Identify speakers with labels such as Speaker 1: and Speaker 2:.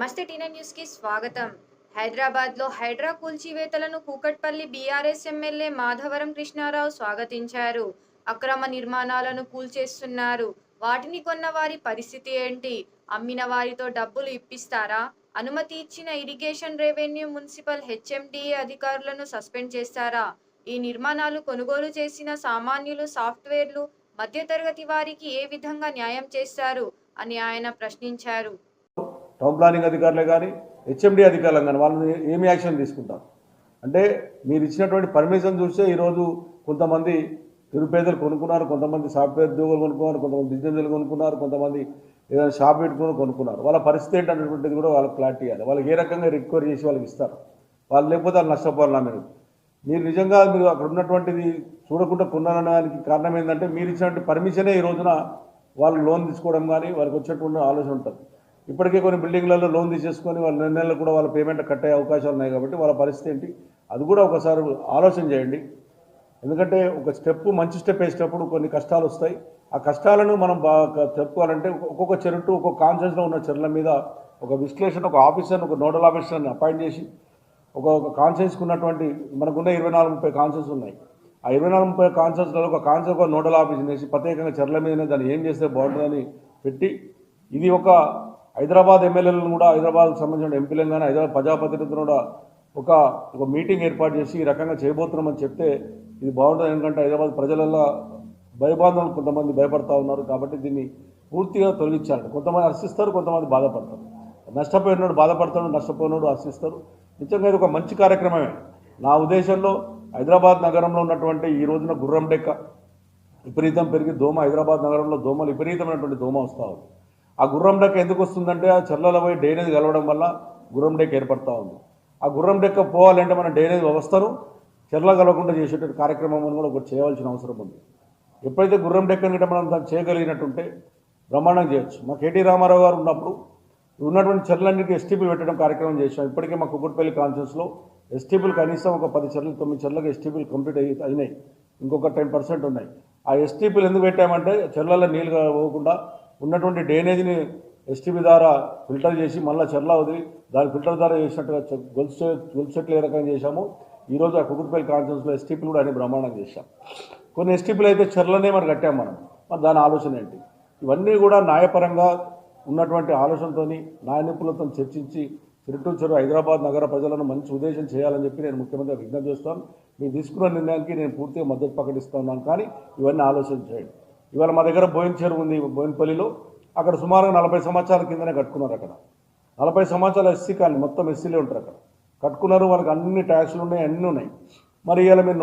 Speaker 1: నమస్తే టీనా న్యూస్కి స్వాగతం. హైదరాబాద్లో హైడ్రా కూల్చివేతలను కూకట్పల్లి బీఆర్ఎస్ ఎమ్మెల్యే మాధవరం కృష్ణారావు స్వాగతించారు. అక్రమ నిర్మాణాలను కూల్చేస్తున్నారు. వాటిని కొన్న వారి పరిస్థితి ఏంటి? అమ్మిన వారితో డబ్బులు ఇప్పిస్తారా? అనుమతి ఇచ్చిన ఇరిగేషన్ రెవెన్యూ మున్సిపల్ హెచ్ఎండిఏ అధికారులను సస్పెండ్ చేస్తారా? ఈ నిర్మాణాలు కొనుగోలు చేసిన సామాన్యులు సాఫ్ట్వేర్లు మధ్యతరగతి వారికి ఏ విధంగా న్యాయం చేస్తారు? అని ఆయన ప్రశ్నించారు.
Speaker 2: టౌన్ ప్లానింగ్ అధికారులే కానీ హెచ్ఎండి అధికారులు కానీ వాళ్ళు ఏమి యాక్షన్ తీసుకుంటారు? అంటే మీరు ఇచ్చినటువంటి పర్మిషన్ చూస్తే ఈరోజు కొంతమంది నిరుపేదలు కొనుక్కున్నారు కొంతమంది సాఫ్ట్వేర్ ఉద్యోగులు కొనుక్కున్నారు కొంతమంది బిజినెస్లు కొనుక్కున్నారు కొంతమంది ఏదైనా షాప్ పెట్టుకుని కొనుక్కున్నారు. వాళ్ళ పరిస్థితి ఏంటనేటువంటిది కూడా వాళ్ళకి క్లారిటీ ఇవ్వాలి. వాళ్ళకి ఏ రకంగా రిక్వైర్ చేసి వాళ్ళకి ఇస్తారు? వాళ్ళు లేకపోతే వాళ్ళు నష్టపోవాలన్నా మీరు మీరు నిజంగా మీరు అక్కడ ఉన్నటువంటిది చూడకుండా కొన్నారనడానికి కారణం ఏంటంటే మీరు ఇచ్చినటువంటి పర్మిషనే ఈ రోజున వాళ్ళు లోన్ తీసుకోవడం కానీ వాళ్ళకి వచ్చేటువంటి ఆలోచన ఉంటుంది. ఇప్పటికే కొన్ని బిల్డింగ్లలో లోన్ తీసేసుకొని వాళ్ళ నెలలు కూడా వాళ్ళ పేమెంట్ కట్టే అవకాశాలు ఉన్నాయి కాబట్టి వాళ్ళ పరిస్థితి ఏంటి? అది కూడా ఒకసారి ఆలోచన చేయండి. ఎందుకంటే ఒక స్టెప్ మంచి స్టెప్ వేసేటప్పుడు కొన్ని కష్టాలు వస్తాయి. ఆ కష్టాలను మనం బాగా చెప్పుకోవాలంటే ఒక్కొక్క చెరుటు ఒక్కొక్క కాన్షియస్లో ఉన్న చెరుల మీద ఒక విశ్లేషణ ఒక ఆఫీసర్ని ఒక నోడల్ ఆఫీసర్ని అపాయింట్ చేసి ఒక ఒక కాన్షియస్కి ఉన్నటువంటి మనకున్న ఇరవై నాలుగు ముప్పై కాన్షియస్ ఉన్నాయి. ఆ ఇరవై నాలుగు ముప్పై కాన్షియస్లో ఒక కాన్షియస్ ఒక నోడల్ ఆఫీస్ వేసి ప్రత్యేకంగా చెర్ల మీదనే దాన్ని ఏం చేస్తే బాగుంటుందని పెట్టి ఇది ఒక హైదరాబాద్ ఎమ్మెల్యేలను కూడా హైదరాబాద్కు సంబంధించిన ఎంపీలను కానీ హైదరాబాద్ ప్రజాప్రతినిధులను కూడా ఒక ఒక మీటింగ్ ఏర్పాటు చేసి ఈ రకంగా చేయబోతున్నామని చెప్తే ఇది బాగుంటుంది. ఎందుకంటే హైదరాబాద్ ప్రజలలో భయబాధనలు కొంతమంది భయపడతా ఉన్నారు కాబట్టి దీన్ని పూర్తిగా తొలగించాలి కొంతమంది హర్షిస్తారు కొంతమంది బాధపడతారు. నష్టపోయినాడు బాధపడతాడు నష్టపోయినాడు హర్షిస్తారు. నిజంగా ఇది ఒక మంచి కార్యక్రమమే. నా ఉద్దేశంలో హైదరాబాద్ నగరంలో ఉన్నటువంటి ఈ రోజున గుర్రం డెక్క. విపరీతం పెరిగి దోమ హైదరాబాద్ నగరంలో దోమలు విపరీతమైనటువంటి దోమ వస్తూ ఉంది. ఆ గుర్రం డెక్క ఎందుకు వస్తుందంటే ఆ చర్లలో పోయి డ్రైనేజ్ కలవడం వల్ల గుర్రం డెక్క ఏర్పడతా ఉంది. ఆ గుర్రం డెక్క పోవాలంటే మన డ్రైనేజ్ వ్యవస్థను చెర్ల కలవకుండా చేసేటువంటి కార్యక్రమం కూడా ఒకటి చేయవలసిన అవసరం ఉంది. ఎప్పుడైతే గుర్రం డెక్కని గిట్ట మనం దాన్ని చేయగలిగినట్టుంటే బ్రహ్మాండం చేయొచ్చు. మా కేటీ రామారావు గారు ఉన్నప్పుడు ఉన్నటువంటి చెర్లన్నిటి ఎస్టీపీలు పెట్టడం కార్యక్రమం చేశాం. ఇప్పటికే మా కుకుట్పల్లి కాన్షియస్లో ఎస్టీపీలు కనీసం ఒక పది చెర్లు తొమ్మిది చెర్లకు ఎస్టీపీలు కంప్లీట్ అయ్యి అయినాయి. ఇంకొక టెన్ పర్సెంట్ ఉన్నాయి. ఆ ఎస్టీపీలు ఎందుకు పెట్టామంటే చెర్లలో నీళ్ళు పోకుండా ఉన్నటువంటి డ్రైనేజ్ని ఎస్టీపీ ద్వారా ఫిల్టర్ చేసి మళ్ళీ చెర్ల వదిలి దాని ఫిల్టర్ ద్వారా చేసినట్టుగా గొలుసు గొలుసు చెట్లు ఏ రకంగా చేశాము ఈరోజు ఆ కుకుట్పల్లి కాన్ఫరెన్స్లో ఎస్టీపీలు కూడా అన్ని బ్రహ్మాండం చేశాం. కొన్ని ఎస్టీపీలు అయితే చెర్లనే మరి కట్టాం మనం. మరి దాని ఆలోచన ఏంటి? ఇవన్నీ కూడా న్యాయపరంగా ఉన్నటువంటి ఆలోచనతో న్యాయ నిపుణులతో చర్చించి చిరుటూరు చెరువు హైదరాబాద్ నగర ప్రజలను మంచి ఉద్దేశం చేయాలని చెప్పి నేను ముఖ్యమంత్రి విజ్ఞప్తి చేస్తాను. మీరు తీసుకున్న నిర్ణయానికి నేను పూర్తిగా మద్దతు ప్రకటిస్తున్నాను. కానీ ఇవన్నీ ఆలోచన చేయండి. ఇవాళ మా దగ్గర బోయిన చెరువు ఉంది బోయినపల్లిలో. అక్కడ సుమారుగా నలభై సంవత్సరాల కిందనే కట్టుకున్నారు అక్కడ. నలభై సంవత్సరాలు ఎస్సీ కానీ మొత్తం ఎస్సీలే ఉంటారు అక్కడ. కట్టుకున్నారు వాళ్ళకి అన్ని ట్యాక్స్లు ఉన్నాయి అన్నీ ఉన్నాయి. మరి ఇవాళ మీరు